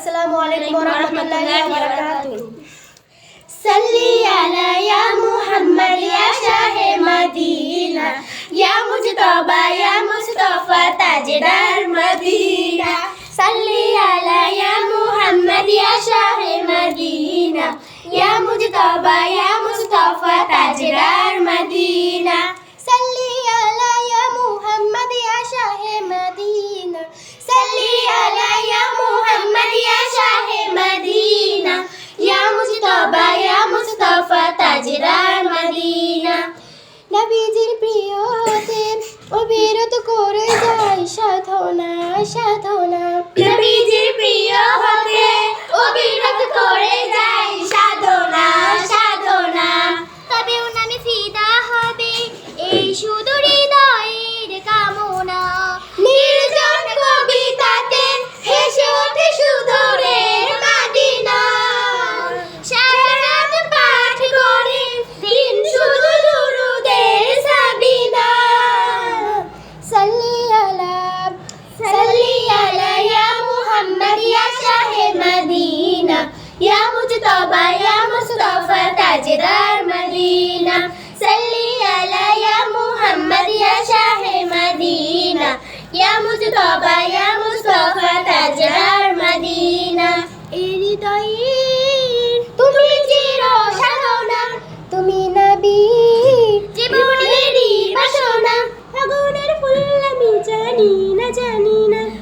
السلام عليكم ورحمة الله وبركاته صلي على يا محمد يا شاه مدينة يا مجتبى يا مصطفى تاج دار مدينة صلي على يا محمد يا شاه مدينة يا مجتبى يا مصطفى تاج دار مدينة নবীজির প্রিয় হতে অবিরত করে যায় সাধনা সাধনা। মুজতবা, ইয়া মুস্তাফা, তাজদার মদিনা। সাল্লি আলা ইয়া মুহাম্মদ, ইয়া শাহে মদিনা। ইয়া মুজতবা, ইয়া মুস্তাফা, তাজদার মদিনা। এই হৃদয়ে তুমি চির সাধনা। তুমি নবী জীবনেরই বাসনা। ফাগুনের ফুল আমি জানি না জানি না।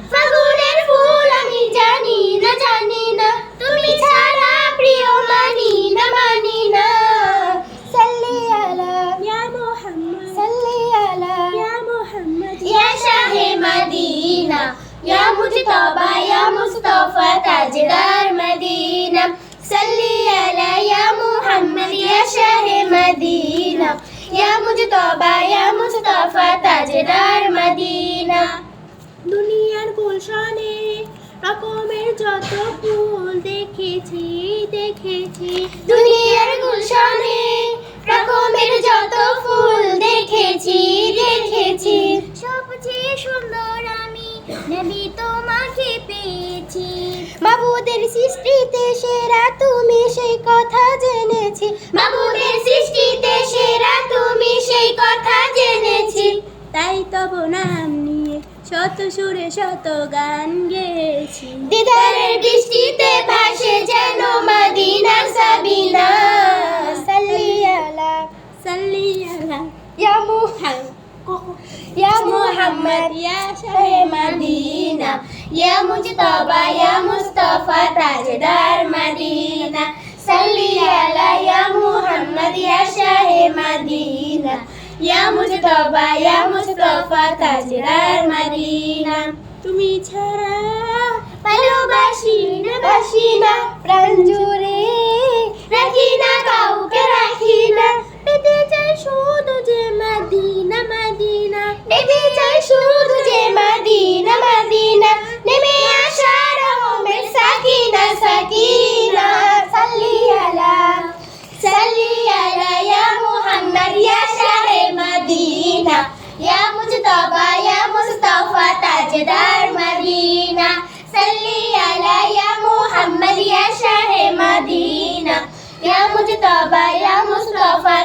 মুহাম্মদ সাল্লি আলা ইয়া মুহাম্মদ ইয়া শাহে মদিনা ইয়া মুজতবা ইয়া মুস্তাফা তাজদার মদিনা। সাল্লি আলা ইয়া মুহাম্মদ ইয়া শাহে মদিনা। ইয়া মুজতবা ইয়া মুস্তাফা তাজদার মদিনা। দুনিয়ার গুলশানে রকমের যত ফুল দেখেছি দেখেছি। আমি তোমাকে পেয়েছি। বাবুদের সৃষ্টিতে সেরা তুমি সেই কথা জেনেছি। বাবুদের সৃষ্টিতে সেরা তুমি সেই কথা জেনেছি। তাই তব নাম নিয়ে শত সুরে শত গান গেয়েছি। দিদারের বৃষ্টিতে ভাসে যেন মদিনার সাবিনা। সাল্লি আলা সাল্লি আলা ইয়া মুহাম্মদ ইয়া মুহাম্মদ। ইয়া ইয়া মুজতবা ইয়া মুস্তাফা তাজদার মদিনা সাল্লি আলা ইয়া মুহাম্মদ ইয়া শাহে মদিনা ইয়া মুজতবা ইয়া মুস্তাফা তাজদার মদিনা তুমি ছাড়া ভালোবাসি না বাসি না প্রাণ জুড়ে রাখি না কাউকে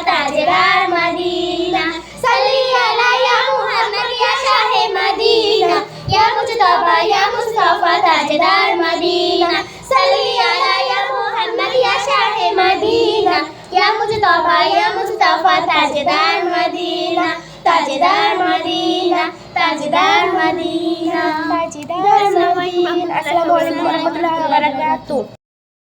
তাজদার মদিনা। সাল্লি আলা ইয়া মুহাম্মদ ইয়া শাহে মদিনা। ইয়া মুজতবা ইয়া মুস্তাফা তাজদার মদিনা। সাল্লি আলা ইয়া মুহাম্মদ ইয়া শাহে মদিনা। ইয়া মুজতবা ইয়া মুস্তাফা তাজদার মদিনা। তাজদার মদিনা তাজদার মদিনা। তাজদার মদিনা। আসসালামু আলাইকুম ওয়া রাহমাতুল্লাহি ওয়া বারাকাতুহু।